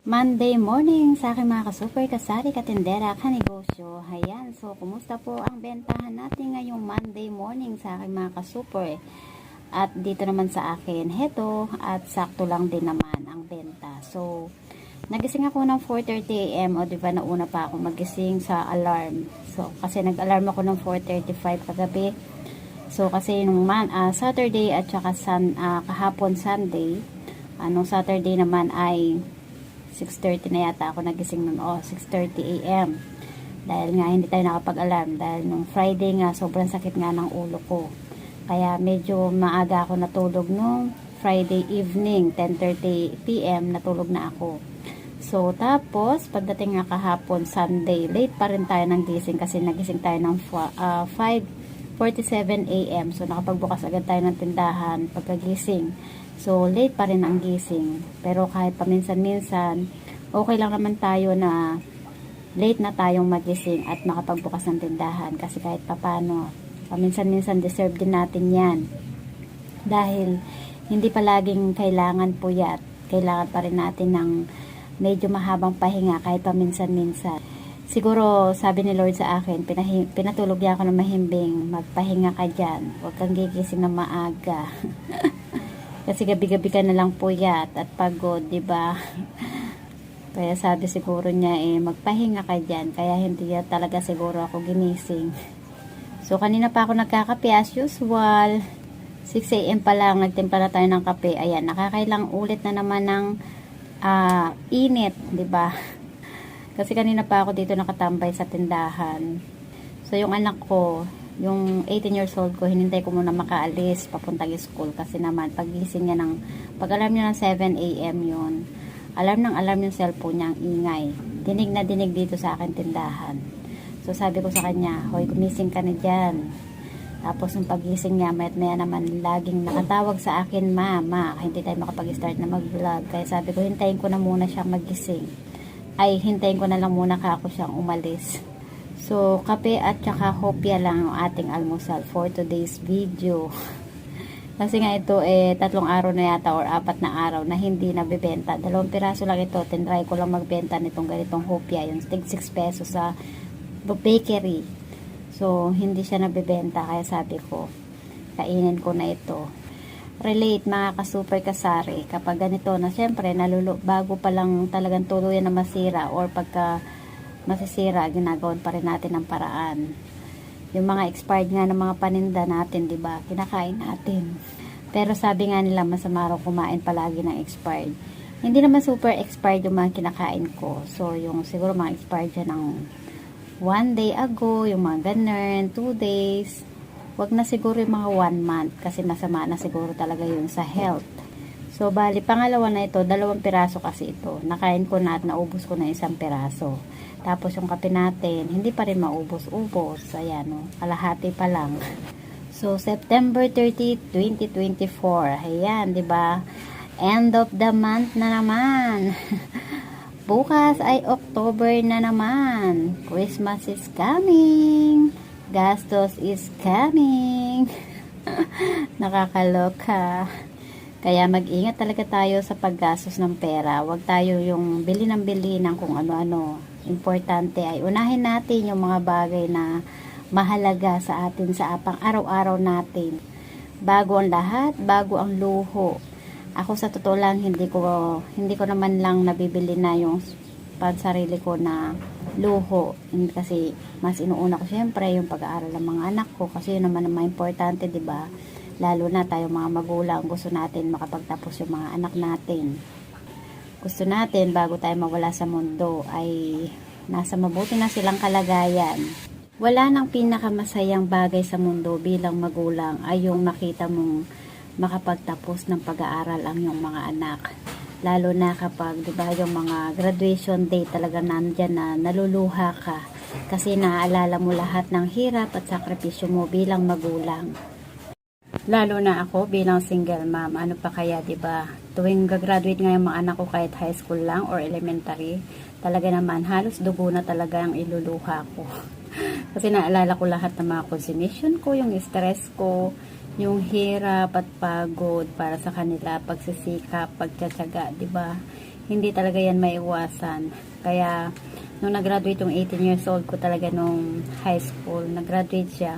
Monday morning sa aking mga ka-super kasari katindera kanegosyo. Ayan, so kumusta po ang bentahan natin ngayong Monday morning sa aking mga ka-super. At dito naman sa akin, heto at sakto lang din naman ang benta. So, nagising ako ng 4.30 am o diba nauna pa ako magising sa alarm. So, kasi nag-alarm ako ng 4.35 kagabi. So, kasi nung man, ah, Saturday at saka sun, ah, kahapon Sunday, anong Saturday naman ay 6.30 na yata ako nagising nun. O, oh, 6.30 a.m. Dahil nga hindi tayo nakapag-alarm. Dahil nung Friday nga, sobrang sakit nga ng ulo ko. Kaya medyo maaga ako natulog nung Friday evening, 10.30 p.m. natulog na ako. So, tapos, pagdating nga kahapon, Sunday, late pa rin tayo ng gising kasi nagising tayo ng 5 ah, 8.47 a.m. So, nakapagbukas agad tayo ng tindahan pagkagising. So, late pa rin ang gising. Pero kahit paminsan-minsan, okay lang naman tayo na late na tayong magising at makapagbukas ng tindahan. Kasi kahit papano, paminsan-minsan deserve din natin yan. Dahil, hindi palaging kailangan puyat. Kailangan pa rin natin ng medyo mahabang pahinga kahit paminsan-minsan. Siguro, sabi ni Lord sa akin, pinatulog niya ako ng mahimbing, magpahinga ka dyan. Huwag kang gigising na maaga. Kasi gabi-gabi ka na lang puyat at pagod, di ba? Kaya sabi siguro niya eh, magpahinga ka dyan. Kaya hindi talaga siguro ako ginising. So, kanina pa ako nagkakape as usual. 6 a.m. pa lang, nagtimpla na tayo ng kape. Ayan, nakakailang ulit na naman ng ah, init, di ba? Kasi kanina pa ako dito nakatambay sa tindahan. So, yung anak ko, yung 18 years old ko, hinintay ko muna makaalis papuntang school kasi naman pagising niya ng pag alarm niya ng 7 a.m. yun alarm ng alarm yung cellphone niya ang ingay dinig na dinig dito sa akin tindahan so sabi ko sa kanya hoy gumising ka na dyan tapos yung pagising niya mayat maya naman laging nakatawag sa akin mama hindi tayo makapag-start na mag-vlog kaya sabi ko hintayin ko na muna siyang magising ay hintayin ko na lang muna ka ako siyang umalis So, kape at saka hopya lang ang ating almusal for today's video. Kasi nga ito eh, tatlong araw na yata or apat na araw na hindi nabibenta. Dalawang piraso lang ito. Tinry ko lang magbenta nitong ganitong hopya. Yung tig 6 pesos sa bakery. So, hindi siya nabibenta. Kaya sabi ko, kainin ko na ito. Relate mga ka-super kasari. Kapag ganito na syempre, nalulo, bago pa lang talagang tuluyan na masira or pagka masisira, ginagawan pa rin natin ang paraan. Yung mga expired nga ng mga paninda natin, 'di ba? Kinakain natin. Pero sabi nga nila masama raw kumain palagi ng expired. Hindi naman super expired yung mga kinakain ko. So, yung siguro mga expired dyan ng one day ago, yung mga ganun, two days. Wag na siguro yung mga one month kasi masama na siguro talaga yun sa health. So, bali, pangalawa na ito, dalawang piraso kasi ito. Nakain ko na at naubos ko na isang piraso. Tapos yung kape natin, hindi pa rin maubos-ubos. Ayan, no? kalahati pa lang. So, September 30, 2024. Ayan, di ba? End of the month na naman. Bukas ay October na naman. Christmas is coming. Gastos is coming. Nakakaloka. Kaya mag-ingat talaga tayo sa paggastos ng pera. Huwag tayo yung bili ng bili ng kung ano-ano. Importante ay unahin natin yung mga bagay na mahalaga sa atin sa apang araw-araw natin. Bago ang lahat, bago ang luho. Ako sa totoo lang hindi ko hindi ko naman lang nabibili na yung pansarili ko na luho. Hindi kasi mas inuuna ko syempre yung pag-aaral ng mga anak ko kasi yun naman ang mga importante, 'di ba? lalo na tayo mga magulang, gusto natin makapagtapos yung mga anak natin. Gusto natin, bago tayo mawala sa mundo, ay nasa mabuti na silang kalagayan. Wala nang pinakamasayang bagay sa mundo bilang magulang ay yung makita mong makapagtapos ng pag-aaral ang iyong mga anak. Lalo na kapag, di ba, yung mga graduation day talaga nandyan na naluluha ka kasi naaalala mo lahat ng hirap at sakripisyo mo bilang magulang. Lalo na ako bilang single mom, ano pa kaya 'di ba? Tuwing gagraduate nga yung mga anak ko kahit high school lang or elementary, talaga naman halos dugo na talaga ang iluluha ko. Kasi naalala ko lahat ng mga consummation ko, yung stress ko, yung hirap at pagod para sa kanila, pagsisikap, pagtsatsaga, 'di ba? hindi talaga yan maiwasan. Kaya, nung nag-graduate yung 18 years old ko talaga nung high school, nag-graduate siya,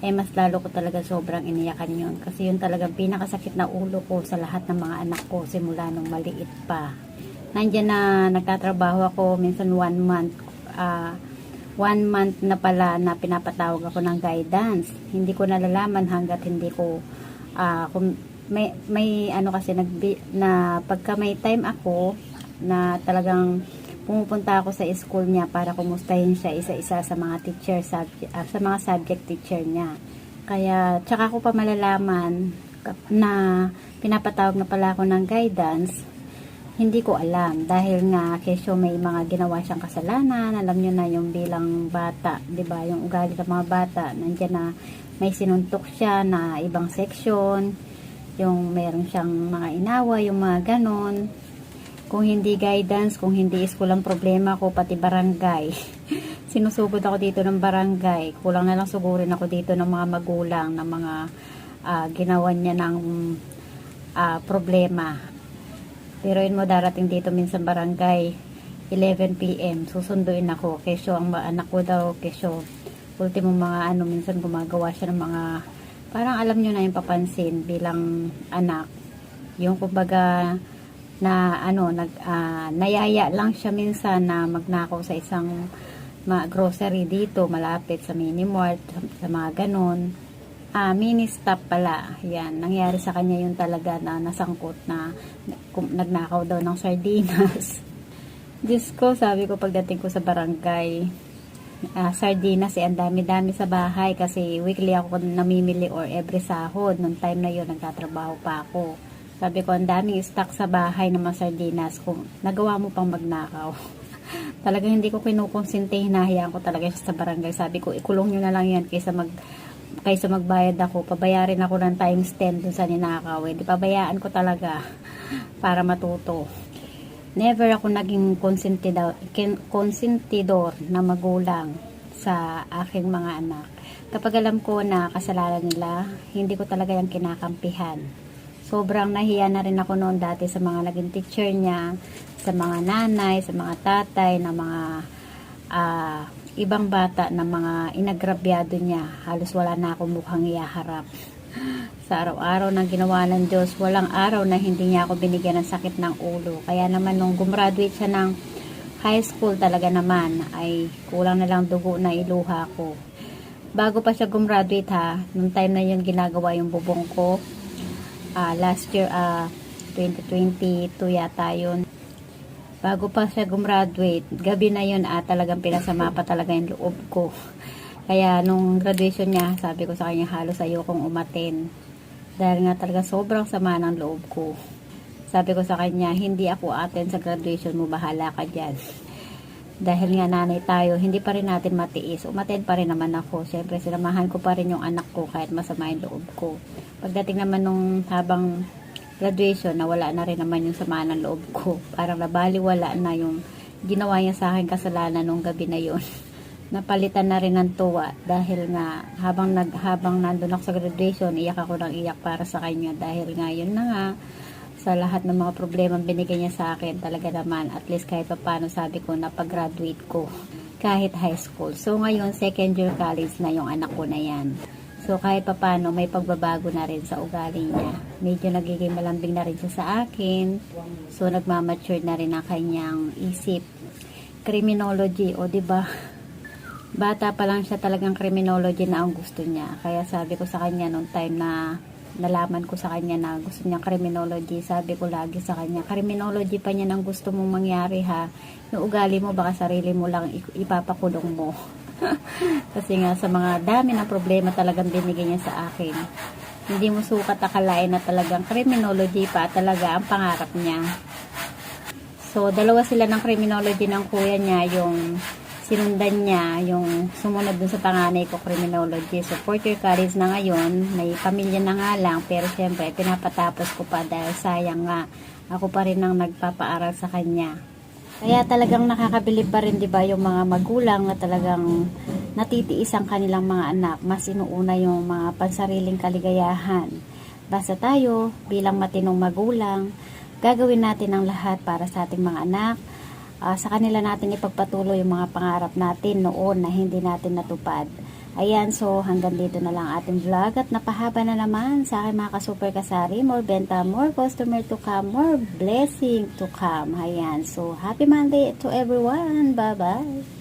eh mas lalo ko talaga sobrang iniyakan yun. Kasi yun talagang pinakasakit na ulo ko sa lahat ng mga anak ko simula nung maliit pa. Nandiyan na nagtatrabaho ako minsan one month. ah one month na pala na pinapatawag ako ng guidance. Hindi ko nalalaman hanggat hindi ko ah kung may may ano kasi nag na pagka may time ako na talagang pumupunta ako sa school niya para kumustahin siya isa-isa sa mga teacher subject, ah, sa mga subject teacher niya. Kaya tsaka ko pa malalaman na pinapatawag na pala ako ng guidance hindi ko alam. Dahil nga kesyo may mga ginawa siyang kasalanan. Alam nyo na yung bilang bata 'di ba? Yung ugali ng mga bata nandiyan na may sinuntok siya na ibang section yung meron siyang mga inawa yung mga ganon. Kung hindi guidance kung hindi school ang problema ko pati barangay. Sinusugod ako dito ng barangay. Kulang na lang sugurin ako dito ng mga magulang ng mga ah, ginawa niya ng ah, problema pero yun mo darating dito minsan barangay 11pm susunduin ako. Kesyo ang mga anak ko daw kesyo ultimo mga ano minsan gumagawa siya ng mga parang alam nyo na yung papansin bilang anak. Yung kumbaga na ano nag ah, nayaya lang siya minsan na magnakaw sa isang ma grocery dito malapit sa mini mart sa, sa mga ganon ah mini stop pala. Yan nangyari sa kanya yung talaga na nasangkot na nagnakaw daw ng sardinas. Diyos ko sabi ko pagdating ko sa barangay ah, sardinas eh ang dami-dami sa bahay kasi weekly ako namimili or every sahod. Nung time na yun nagtatrabaho pa ako. Sabi ko ang daming stock sa bahay ng mga sardinas kung nagawa mo pang magnakaw. Talagang hindi ko kinukonsinte hinahayaan ko talaga siya sa barangay. Sabi ko ikulong nyo na lang yan kaysa mag kaysa magbayad ako pabayarin ako ng times 10 dun sa ninakaw eh. di pabayaan ko talaga para matuto. Never ako naging konsentidor, na magulang sa aking mga anak. Kapag alam ko na kasalanan nila hindi ko talaga yung kinakampihan. Sobrang nahiya na rin ako noon dati sa mga naging teacher niya sa mga nanay, sa mga tatay na mga ah, ibang bata na mga inagrabyado niya halos wala na akong mukhang iyaharap sa araw-araw ng ginawa ng Diyos walang araw na hindi niya ako binigyan ng sakit ng ulo. Kaya naman nung gumraduate siya ng high school talaga naman ay kulang na lang dugo na iluha ko. Bago pa siya gumraduate ha nung time na yun ginagawa yung bubong ko ah, last year ah 2022 yata yun bago pa siya gumraduate, gabi na yun at talagang pinasama pa talaga yung loob ko. Kaya nung graduation niya, sabi ko sa kanya halos ayokong umaten. Dahil nga talaga sobrang sama ng loob ko. Sabi ko sa kanya, hindi ako aten sa graduation mo, bahala ka dyan. Dahil nga nanay tayo, hindi pa rin natin matiis. Umaten pa rin naman ako. Siyempre, sinamahan ko pa rin yung anak ko kahit masama yung loob ko. Pagdating naman nung habang graduation, nawala na rin naman yung sama ng loob ko. Parang nabaliwala na yung ginawa niya sa akin kasalanan nung gabi na yon. Napalitan na rin ng tuwa dahil nga habang nag habang nandun ako sa graduation, iyak ako ng iyak para sa kanya dahil nga yun na nga sa lahat ng mga problema binigay niya sa akin talaga naman at least kahit pa paano sabi ko na pag-graduate ko kahit high school. So ngayon second year college na yung anak ko na yan. So kahit pa paano may pagbabago na rin sa ugali niya. Medyo nagiging malambing na rin siya sa akin. So nagmamature na rin ang kanyang isip. Criminology o ba? Bata pa lang siya talagang criminology na ang gusto niya. Kaya sabi ko sa kanya nung time na nalaman ko sa kanya na gusto niya criminology, sabi ko lagi sa kanya, criminology pa niya ang gusto mong mangyari ha. Yung ugali mo, baka sarili mo lang ip- ipapakulong mo. Kasi nga sa mga dami ng problema talagang binigay niya sa akin. Hindi mo sukat akalain na talagang criminology pa talaga ang pangarap niya. So, dalawa sila ng criminology ng kuya niya, yung sinundan niya, yung sumunod dun sa panganay ko, criminology. So, fourth year college na ngayon, may pamilya na nga lang, pero syempre, pinapatapos ko pa dahil sayang nga, ako pa rin ang nagpapaaral sa kanya. Kaya talagang nakakabilib pa rin 'di ba yung mga magulang na talagang natitiis ang kanilang mga anak, mas inuuna yung mga pansariling kaligayahan. Basta tayo bilang matinong magulang, gagawin natin ang lahat para sa ating mga anak. Ah, sa kanila natin ipagpatuloy yung mga pangarap natin noon na hindi natin natupad. Ayan, so hanggang dito na lang ating vlog at napahaba na naman sa aking mga ka-super kasari. More benta, more customer to come, more blessing to come. Ayan, so happy Monday to everyone. Bye-bye.